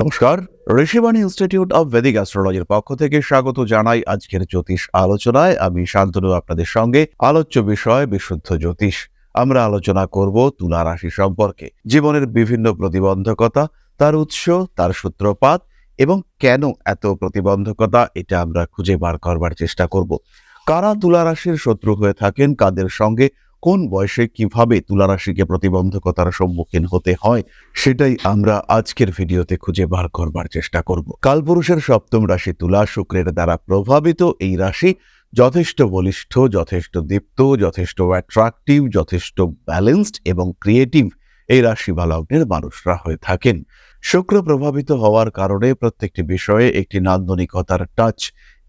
নমস্কার Rishibani institute of Vedic অ্যাস্ট্রোলজির পক্ষ থেকে স্বাগত জানাই আজকের জ্যোতিষ আলোচনায়। আমি শান্তনু আপনাদের সঙ্গে আলোচ্য বিষয় বিশুদ্ধ জ্যোতিষ। আমরা আলোচনা করব তুলা রাশি সম্পর্কে, জীবনের বিভিন্ন প্রতিবন্ধকতা, তার উৎস, তার সূত্রপাত এবং কেন এত প্রতিবন্ধকতা, এটা আমরা খুঁজে বার করবার চেষ্টা করব। কারা তুলা রাশির শত্রু হয়ে থাকেন, কাদের সঙ্গে কোন বয়সে কীভাবে তুলা রাশিকে প্রতিবন্ধকতার সম্মুখীন হতে হয়, সেটাই আমরা আজকের ভিডিওতে খুঁজে বার করবার চেষ্টা করব। কালপুরুষের সপ্তম রাশি তুলা শুক্রের দ্বারা প্রভাবিত এই রাশি যথেষ্ট বলিষ্ঠ, যথেষ্ট দীপ্ত, যথেষ্ট অ্যাট্রাকটিভ যথেষ্ট ব্যালেন্সড এবং ক্রিয়েটিভ এই রাশি বা মানুষরা হয়ে থাকেন। শুক্র প্রভাবিত হওয়ার কারণে প্রত্যেকটি বিষয়ে একটি নান্দনিকতার টাচ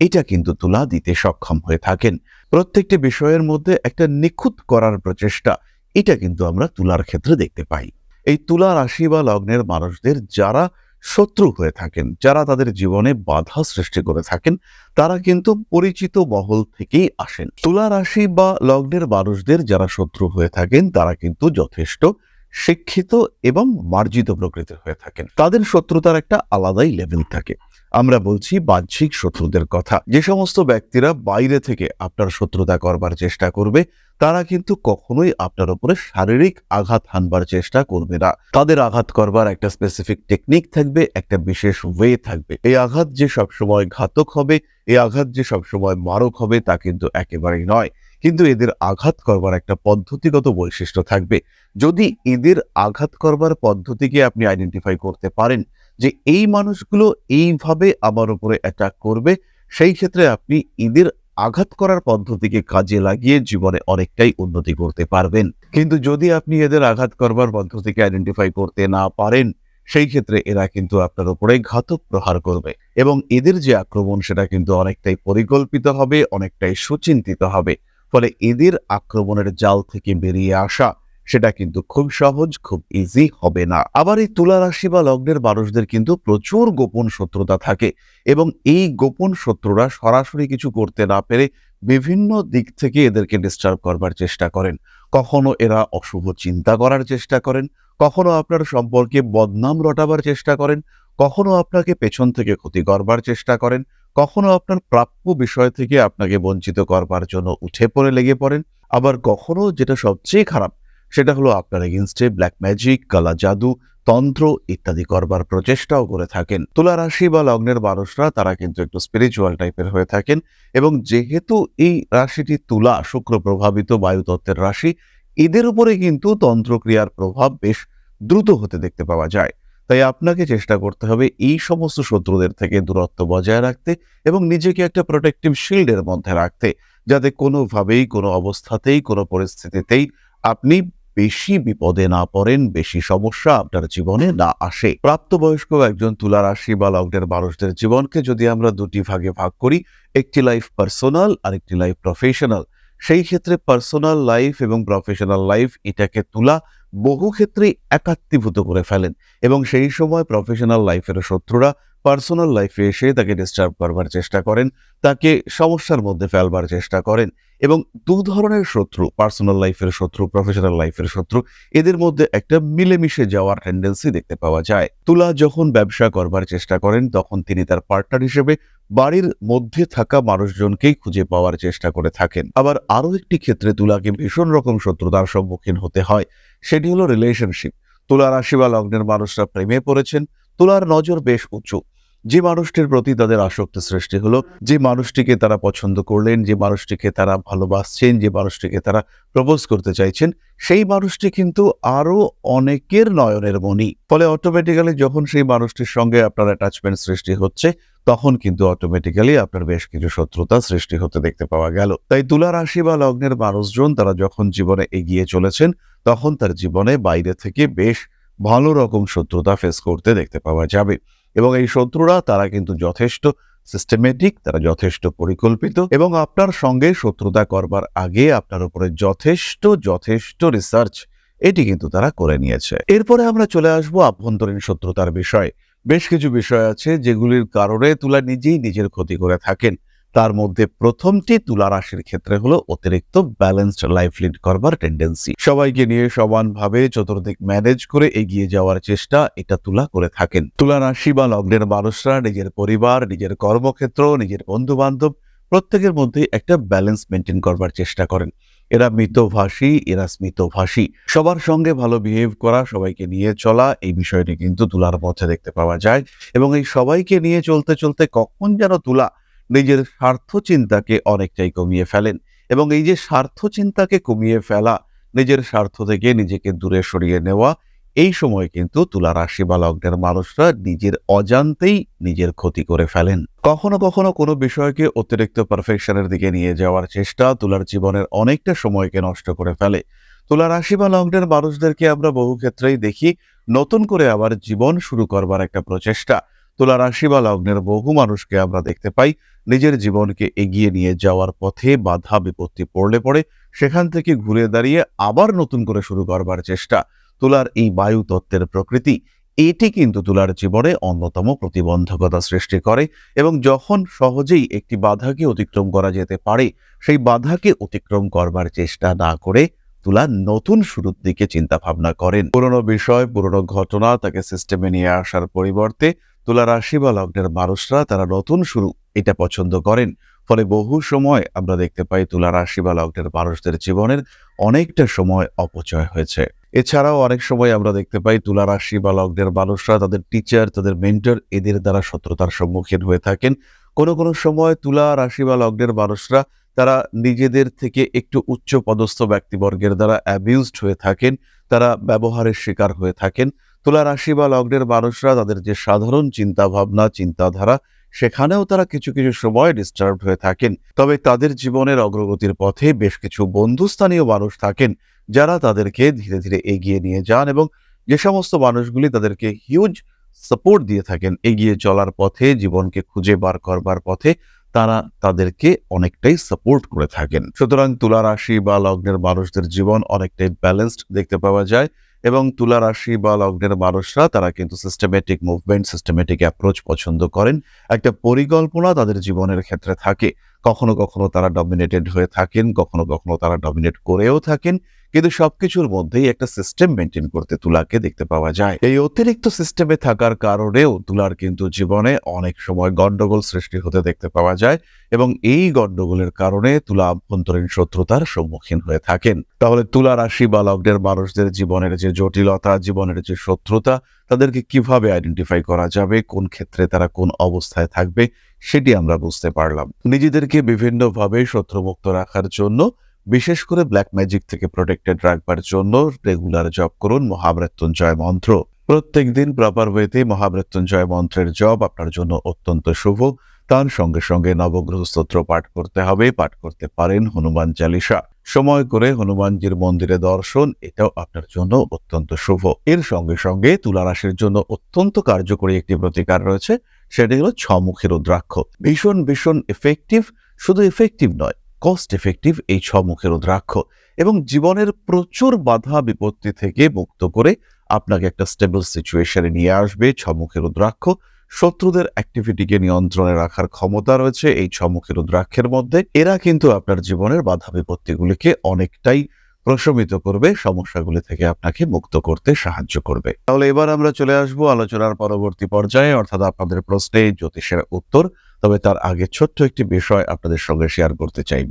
এটা কিন্তু তুলা দিতে সক্ষম হয়ে থাকেন। প্রত্যেকটি বিষয়ের মধ্যে একটা নিখুঁত করার প্রচেষ্টা, এটা কিন্তু আমরা তুলার ক্ষেত্রে দেখতে পাই। এই তুলা রাশি বা লগ্নের মানুষদের যারা শত্রু হয়ে থাকেন, যারা তাদের জীবনে বাধা সৃষ্টি করে থাকেন, তারা কিন্তু পরিচিত মহল থেকেই আসেন। তুলা রাশি বা লগ্নের মানুষদের যারা শত্রু হয়ে থাকেন, তারা কিন্তু যথেষ্ট শিক্ষিত এবং মার্জিত প্রকৃতির হয়ে থাকেন। তাদের শত্রুতার একটা আলাদাই লেভেল থাকে। আমরা বলছি বাহ্যিক শত্রুদের কথা। যে সমস্ত ব্যক্তিরা বাইরে থেকে আপনার শত্রুতা করবার চেষ্টা করবে, তারা কিন্তু কখনোই আপনার উপরে শারীরিক আঘাত হানবার চেষ্টা করবে না। তাদের আঘাত করবার একটা স্পেসিফিক টেকনিক থাকবে, একটা বিশেষ ওয়ে থাকবে। এই আঘাত যে সবসময় ঘাতক হবে, এই আঘাত যে সবসময় মারক হবে, তা কিন্তু একেবারেই নয়। কিন্তু এদের আঘাত করবার একটা পদ্ধতিগত বৈশিষ্ট্য থাকবে। যদি এদের আঘাত করবার পদ্ধতিকে আপনি আইডেন্টিফাই করতে পারেন যে এই মানুষগুলো এইভাবে আমার উপরে অ্যাটাক করবে, সেই ক্ষেত্রে আপনি এদের আঘাত করার পদ্ধতিকে কাজে লাগিয়ে জীবনে অনেকটাই উন্নতি করতে পারবেন। কিন্তু যদি আপনি এদের আঘাত করবার পদ্ধতিকে আইডেন্টিফাই করতে না পারেন, সেই ক্ষেত্রে এরা কিন্তু আপনার উপরে ঘাতক প্রহার করবে এবং এদের যে আক্রমণ সেটা কিন্তু অনেকটাই পরিকল্পিত হবে, অনেকটাই সুচিন্তিত হবে। ফলে এদের আক্রমণের জাল থেকে বেরিয়ে আসা সেটা কিন্তু খুব সহজ, খুব ইজি হবে না। আবার এই তুলা রাশি বা লগ্নের মানুষদের কিন্তু প্রচুর গোপন শত্রুতা থাকে এবং এই গোপন শত্রুরা সরাসরি কিছু করতে না পেরে বিভিন্ন দিক থেকে এদেরকে ডিস্টার্ব করবার চেষ্টা করেন। কখনো এরা অশুভ চিন্তা করার চেষ্টা করেন, কখনো আপনার সম্পর্কে বদনাম রটাবার চেষ্টা করেন, কখনো আপনাকে পেছন থেকে ক্ষতি করবার চেষ্টা করেন, কখনো আপনার প্রাপ্য বিষয় থেকে আপনাকে বঞ্চিত করবার জন্য উঠে পড়ে লেগে পড়েন, আবার কখনো যেটা সবচেয়ে খারাপ সেটা হলো আপনার এগেনস্টে ব্ল্যাক ম্যাজিক কালা জাদু, তন্ত্র ইত্যাদি করবার প্রচেষ্টাও করে থাকেন। তুলা রাশি বা লগ্নের মানুষরা তারা কিন্তু একটু স্পিরিচুয়াল টাইপের হয়ে থাকেন এবং যেহেতু এই রাশিটি তুলা, শুক্র প্রভাবিত বায়ুতত্ত্বের রাশি, এদের উপরে কিন্তু তন্ত্রক্রিয়ার প্রভাব বেশ দ্রুত হতে দেখতে পাওয়া যায়। তাই আপনাকে চেষ্টা করতে হবে এই সমস্ত শত্রুদের থেকে দূরত্ব বজায় রাখতে এবং নিজেকে একটা প্রোটেক্টিভ শিল্ডের মধ্যে রাখতে। যাতে কোনোভাবেই, কোনো অবস্থাতেই, কোনো পরিস্থিতিতেই আপনি বেশি বিপদে না পড়েন, বেশি সমস্যা আপনার জীবনে না আসে। প্রাপ্তবয়স্ক একজন তুলা রাশি বা লগ্নের মানুষদের জীবনকে যদি আমরা দুটি ভাগে ভাগ করি, একটি লাইফ পার্সোনাল আর একটি লাইফ প্রফেশনাল সেই ক্ষেত্রে পার্সোনাল লাইফ এবং প্রফেশনাল লাইফ এটাকে তুলা বহু ক্ষেত্রেই একাত্মীভূত করে ফেলেন এবং সেই সময় প্রফেশনাল লাইফের শত্রুরা পার্সোনাল লাইফে এসে তাকে ডিস্টার্ব করবার চেষ্টা করেন, তাকে সমস্যার মধ্যে ফেলবার চেষ্টা করেন। এবং দু ধরনের শত্রু পার্সোনাল লাইফের শত্রু প্রফেশনাল লাইফের শত্রু, এদের মধ্যে একটা মিলেমিশে যাওয়ার টেন্ডেন্সি দেখতে পাওয়া যায়। তুলা যখন ব্যবসা করবার চেষ্টা করেন, তখন তিনি তার পার্টনার হিসেবে বাড়ির মধ্যে থাকা মানুষজনকেই খুঁজে পাওয়ার চেষ্টা করে থাকেন। আবার আরও একটি ক্ষেত্রে তুলাকে ভীষণ রকম শত্রুতার সম্মুখীন হতে হয়, সেটি হলো রিলেশনশিপ তুলা রাশি বা লগ্নের মানুষরা প্রেমে পড়েছেন, তুলার নজর বেশ উঁচু। যে মানুষটির প্রতি তাদের আসক্তি সৃষ্টি হলো, যে মানুষটিকে তারা পছন্দ করলেন, যে মানুষটিকে তারা ভালোবাসছেন, যে মানুষটিকে তারা প্রপোজ করতে চাইছেন, সেই মানুষটি কিন্তু আরও অনেকের নয়নের মণি। ফলে অটোমেটিক্যালি যখন সেই মানুষটির সঙ্গে আপনার অ্যাটাচমেন্ট সৃষ্টি হচ্ছে, তখন কিন্তু অটোমেটিক্যালি আপনার বেশ কিছু শত্রুতা সৃষ্টি হতে দেখতে পাওয়া গেল। তাই তুলা রাশি বা লগ্নের মানুষজন তারা যখন জীবনে এগিয়ে চলেছেন, তখন তার জীবনে বাইরে থেকে বেশ ভালো রকম শত্রুতা ফেস করতে দেখতে পাওয়া যাবে। এবং এই শত্রুরা, তারা কিন্তু যথেষ্ট সিস্টেমেটিক তারা যথেষ্ট পরিকল্পিত এবং আপনার সঙ্গে শত্রুতা করবার আগে আপনার উপরে যথেষ্ট যথেষ্ট রিসার্চ এটি কিন্তু তারা করে নিয়েছে। এরপরে আমরা চলে আসব আভ্যন্তরীণ শত্রুতার বিষয়। বেশ কিছু বিষয় আছে যেগুলির কারণে তুলা নিজেই নিজের ক্ষতি করে থাকেন। তার মধ্যে প্রথমটি তুলা রাশির ক্ষেত্রে হলো অতিরিক্ত ব্যালেন্সড লাইফ লিড করবার টেন্ডেন্সি সবাইকে নিয়ে সমানভাবে চতুর্দিক ম্যানেজ করে এগিয়ে যাওয়ার চেষ্টা এটা তুলা করে থাকেন। তুলা রাশি বা লগ্নের মানুষরা নিজের পরিবার, নিজের কর্মক্ষেত্র, নিজের বন্ধু বান্ধব প্রত্যেকের মধ্যে একটা ব্যালেন্স মেনটেন করবার চেষ্টা করেন। এরা মিতভাষী, এরা স্মিতভাষী। সবার সঙ্গে ভালো বিহেভ করা, সবাইকে নিয়ে চলা, এই বিষয়টি কিন্তু তুলার পথে দেখতে পাওয়া যায়। এবং এই সবাইকে নিয়ে চলতে চলতে কখন যেন তুলা নিজের স্বার্থ চিন্তাকে অনেকটাই কমিয়ে ফেলেন এবং এই যে স্বার্থ চিন্তাকে কমিয়ে ফেলা, নিজের স্বার্থ থেকে নিজেকে দূরে সরিয়ে নেওয়া, এই সময় কিন্তু তুলা রাশি বা লগ্নের মানুষরা নিজের অজান্তেই নিজের ক্ষতি করে ফেলেন। কখনো কখনো কোনো বিষয়কে অতিরিক্ত পারফেকশনের দিকে নিয়ে যাওয়ার চেষ্টা তুলার জীবনের অনেকটা সময়কে নষ্ট করে ফেলে। তুলা রাশি বা লগ্নের মানুষদেরকে আমরা বহু ক্ষেত্রেই দেখি, নতুন করে আবার জীবন শুরু করবার একটা প্রচেষ্টা। তুলা রাশি বা লগ্নের বহু মানুষকে আমরা দেখতে পাই। নিজের জীবনকে এগিয়ে নিয়ে যাওয়ার পথে বাধা বিপত্তি পড়লে পড়ে সেখান থেকে ঘুরে দাঁড়িয়ে আবার নতুন করে শুরু করবার চেষ্টা। তুলার এই বায়ু তত্ত্বের প্রকৃতি, এটি কিন্তু তুলার জীবনে অন্যতম প্রতিবন্ধকতা সৃষ্টি করে এবং যখন সহজেই একটি বাধাকে অতিক্রম করা যেতে পারে, সেই বাধাকে অতিক্রম করবার চেষ্টা না করে তুলা নতুন শুরুর দিকে চিন্তা ভাবনা করেন। পুরনো বিষয়, পুরনো ঘটনা তাকে সিস্টেমে নিয়ে আসার পরিবর্তে তুলা রাশি বা লগ্নের মানুষরা তারা নতুন শুরু এটা পছন্দ করেন। ফলে বহু সময় আমরা দেখতে পাই তুলা রাশি বা লগ্নের মানুষদের জীবনের অনেকটা সময় অপচয় হয়েছে। এছাড়াও অনেক সময় আমরা দেখতে পাই তুলা রাশি বা লগ্নের মানুষরা তাদের টিচার তাদের মেন্টর এদের দ্বারা শত্রুতার সম্মুখীন হয়ে থাকেন। কোনো কোনো সময় তুলা রাশি বা লগ্নের মানুষরা তারা নিজেদের থেকে একটু উচ্চ পদস্থ ব্যক্তিবর্গের দ্বারা অ্যাবিউজড হয়ে থাকেন, তারা ব্যবহারের শিকার হয়ে থাকেন। তুলা রাশি বা লগ্নের মানুষরা তাদের যে সাধারণ চিন্তা ভাবনা চিন্তাধারা, সেখানেও তারা কিছু কিছু সময় ডিস্টার্ব হয়ে থাকেন। তবে তাদের জীবনের অগ্রগতির পথে বেশ কিছু বন্ধুস্থানীয় মানুষ থাকেন, যারা তাদেরকে ধীরে ধীরে এগিয়ে নিয়ে যান এবং যে সমস্ত মানুষগুলি তাদেরকে হিউজ সাপোর্ট দিয়ে থাকেন, এগিয়ে চলার পথে, জীবনকে খুঁজে বার করবার পথে, তারা তাদেরকে অনেকটাই সাপোর্ট করে থাকেন। সুতরাং তুলা রাশি বা লগ্নের মানুষদের জীবন অনেকটাই ব্যালেন্সড দেখতে পাওয়া যায়। এবং তুলা রাশি বা লগ্নের মানুষরা তারা কিন্তু সিস্টেমেটিক মুভমেন্ট সিস্টেমেটিক অ্যাপ্রোচ পছন্দ করেন। একটা পরিকল্পনা তাদের জীবনের ক্ষেত্রে থাকে। কখনো কখনো তারা ডমিনেটেড হয়ে থাকেন, কখনো কখনো তারা ডমিনেট করেও থাকেন। কিন্তু সবকিছুর মধ্যেই একটা সিস্টেম মেনটেন করতে তুলাকে দেখতে পাওয়া যায়। এই অতিরিক্ত সিস্টেমে থাকার কারণেও তুলার কিন্তু জীবনে অনেক সময় গন্ডগোল সৃষ্টি হতে দেখতে পাওয়া যায় এবং এই গন্ডগোলের কারণে তুলা আভ্যন্তরীণ শত্রুতার সম্মুখীন হয়ে থাকেন। তাহলে তুলা রাশি বা লগ্নের মানুষদের জীবনের যে জটিলতা, জীবনের যে শত্রুতা, তাদেরকে কীভাবে আইডেন্টিফাই করা যাবে, কোন ক্ষেত্রে তারা কোন অবস্থায় থাকবে, সেটি আমরা বুঝতে পারলাম। নিজেদেরকে বিভিন্নভাবে শত্রুমুক্ত রাখার জন্য বিশেষ করে ব্ল্যাক ম্যাজিক থেকে প্রোটেক্টেড রাখবার জন্য রেগুলার জপ করুন মহামৃত্যুঞ্জয় মন্ত্র। প্রত্যেক দিন প্রপার ওয়েতে মহামৃত্যুঞ্জয় মন্ত্রের জপ আপনার জন্য অত্যন্ত শুভ। তার সঙ্গে সঙ্গে নবগ্রহ স্তোত্র পাঠ করতে হবে, পাঠ করতে পারেন হনুমান চালিসা সময় করে হনুমানজির মন্দিরে দর্শন, এটাও আপনার জন্য অত্যন্ত শুভ। এর সঙ্গে সঙ্গে তুলা জন্য অত্যন্ত কার্যকরী একটি প্রতিকার রয়েছে, সেটি হলো ছমুখের রুদ্রাক্ষ। ভীষণ ভীষণ এফেক্টিভ শুধু এফেক্টিভ নয় কস্ট এফেক্টিভ এই ছমুখের রুদ্রাক্ষ এবং জীবনের প্রচুর বাধা বিপত্তি থেকে মুক্ত করে আপনাকে একটা স্টেবল সিচুয়েশনে নিয়ে আসবে। ছমুখের রুদ্রাক্ষ, শত্রুদের অ্যাক্টিভিটিকে নিয়ন্ত্রণে রাখার ক্ষমতা রয়েছে এই ছমুখের রুদ্রাক্ষের মধ্যে। এরা কিন্তু আপনার জীবনের বাধা বিপত্তিগুলিকে অনেকটাই প্রশমিত করবে, সমস্যাগুলি থেকে আপনাকে মুক্ত করতে সাহায্য করবে। তাহলে এবার আমরা চলে আসব আলোচনার পরবর্তী পর্যায়ে, অর্থাৎ আপনাদের প্রশ্নে জ্যোতিষের উত্তর। তবে তার আগে ছোট্ট একটি বিষয় আপনাদের সঙ্গে শেয়ার করতে চাইব।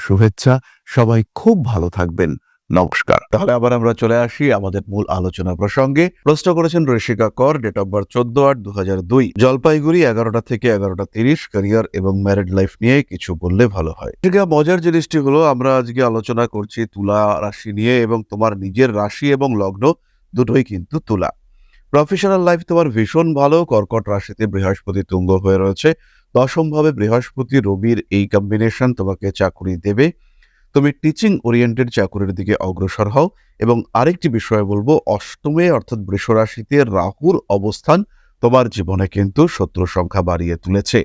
শুভেচ্ছা। সবাই খুব ভালো থাকবেন। নমস্কার। তাহলে আবার আমরা চলে আসি আমাদের মূল আলোচনা প্রসঙ্গে। প্রশ্ন করেছেন ঋষিকা কর ডেট অফ বার্থ চোদ্দ আট দু হাজার দুই। জলপাইগুড়ি এগারোটা থেকে এগারোটা তিরিশ ক্যারিয়ার এবং ম্যারিড লাইফ নিয়ে কিছু বললে ভালো হয়। ঠিক মজার জিনিসটি হলো আমরা আজকে আলোচনা করছি তুলা রাশি নিয়ে এবং তোমার নিজের রাশি এবং লগ্ন দুটোই কিন্তু তুলা। প্রফেশনাল লাইফ তোমার ভীষণ ভালো। কর্কট রাশিতে বৃহস্পতি তুঙ্গ হয়ে রয়েছে। দশমভাবে বৃহস্পতি রবির এই কম্বিনেশন তোমাকে চাকরি দেবে। তুমি টিচিং ওরিয়েন্টেড চাকুরির দিকে অগ্রসর হও এবং আরেকটি বিষয় বলব, অষ্টমে অর্থাৎ বৃষরাশিতে রাহুর অবস্থান তোমার জীবনে কিন্তু শত্রু সংখ্যা বাড়িয়ে তুলেছে।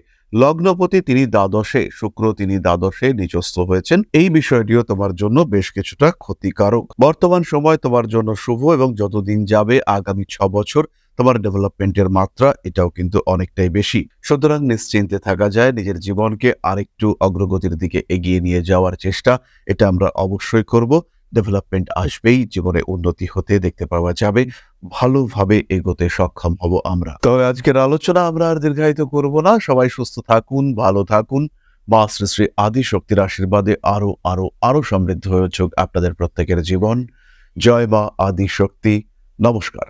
লগ্নপতি তিনি দ্বাদশে, শুক্র তিনি দ্বাদশে নিজস্ব হয়েছেন। এই বিষয়টিও তোমার জন্য বেশ কিছুটা ক্ষতিকারক। বর্তমান সময় তোমার জন্য শুভ এবং যতদিন যাবে আগামী ছ বছর তোমার ডেভেলপমেন্টের মাত্রা এটাও কিন্তু অনেকটাই বেশি। সুতরাং নিশ্চিন্তে থাকা যায়, নিজের জীবনকে আরেকটু অগ্রগতির দিকে এগিয়ে নিয়ে যাওয়ার চেষ্টা, এটা আমরা অবশ্যই করব। ডেভেলপমেন্ট আসবেই, জীবনে উন্নতি হতে দেখতে পাওয়া যাবে, ভালোভাবে এগোতে সক্ষম হব আমরা। তবে আজকের আলোচনা আমরা আর দীর্ঘায়িত করব না। সবাই সুস্থ থাকুন, ভালো থাকুন। মা শ্রী শ্রী আদি শক্তির আশীর্বাদে আরও আরও আরও সমৃদ্ধ হয়ে উঠুক আপনাদের প্রত্যেকের জীবন। জয় মা আদি শক্তি নমস্কার।